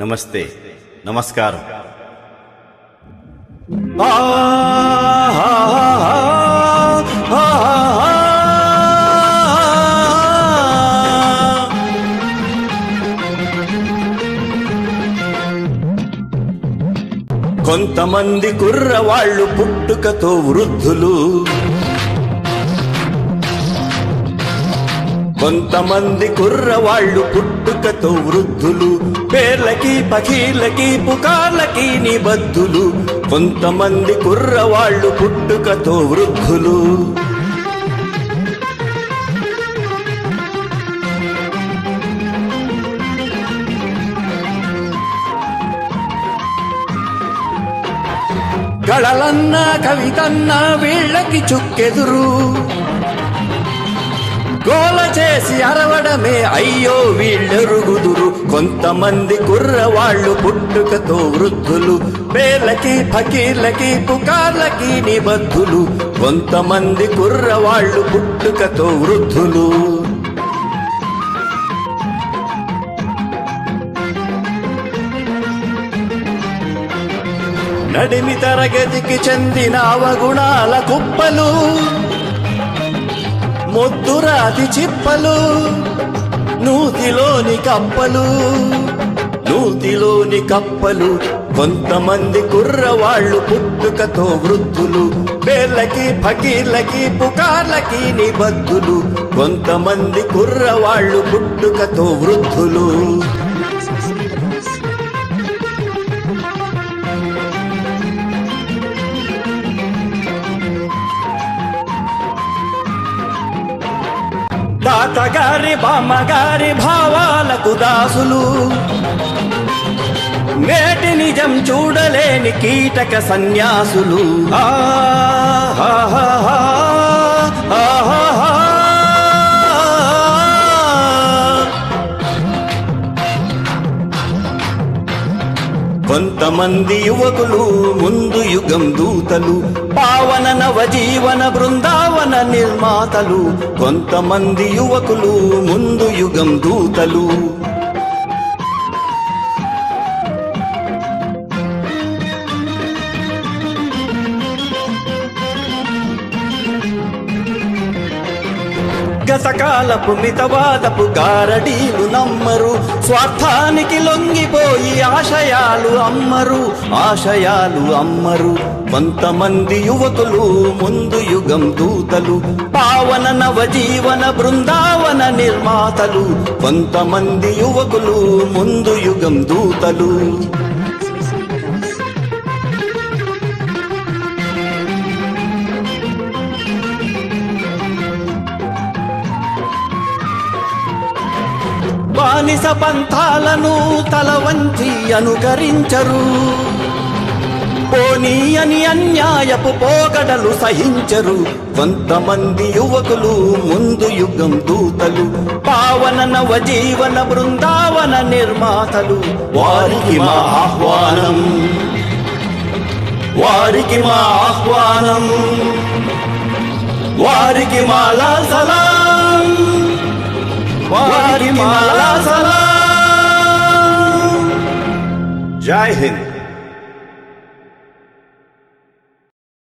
నమస్తే. నమస్కారం. కొంతమంది కుర్రవాళ్ళు పుట్టుకతో వృద్ధులు. కొంతమంది కుర్రవాళ్ళు పుట్టుకతో వృద్ధులు పేర్లకి పఖీలకి పుకార్లకి నిబద్ధులు. కొంతమంది కుర్రవాళ్ళు పుట్టుకతో వృద్ధులు. గళలన్నా కవితన్నా వీళ్ళకి చుక్కెదురు. గోల చేసి అరవడమే. అయ్యో వీళ్ళెరుగుదురు. కొంతమంది కుర్రవాళ్ళు పుట్టుకతో వృద్ధులు. పేర్లకి ఫకీర్లకి పుకార్లకి నిబద్ధులు కొంతమంది కుర్రవాళ్ళు పుట్టుకతో వృద్ధులు. నడిమి తరగతికి చెందిన అవగుణాల కుప్పలు. మొద్దురాతి చిప్పలు నూతిలోని కప్పలు నూతిలోని కప్పలు కొంతమంది కుర్రవాళ్ళు పుట్టుకతో వృద్ధులు. పేర్లకి ఫకీర్లకి పుకార్లకి నిబద్ధులు. కొంతమంది కుర్రవాళ్ళు పుట్టుకతో వృద్ధులు. తాతగారి బామ్మగారి భావాలకు దాసులు. నేటి నిజం చూడలేని కీటక సన్యాసులు. ఆ కొంతమంది యువకులు ముందు యుగం దూతలు పావన నవజీవన బృందావన నిర్మాతలు. కొంతమంది యువకులు ముందు యుగం దూతలు. గతకాలపు మితవాదపు గారడీలు నమ్మరు. స్వార్థానికి లొంగిపోయి ఆశయాలు అమ్మరు. ఆశయాలు అమ్మరు. కొంతమంది యువకులు ముందు యుగం దూతలు. పావన నవజీవన బృందావన నిర్మాతలు. కొంతమంది యువకులు ముందు యుగం దూతలు. బానిస పంథాలను తల వంచి అనుకరించరు. పోనీ అని అన్యాయపు పోగడలు సహించరు. కొంతమంది యువకులు ముందు యుగం దూతలు పావన నవజీవన బృందావన నిర్మాతలు. వారికి మా ఆహ్వానం. వారికి మా ఆహ్వానం. వారికి మా లాల్ వారికి మాలా సలాం. జై హింద్.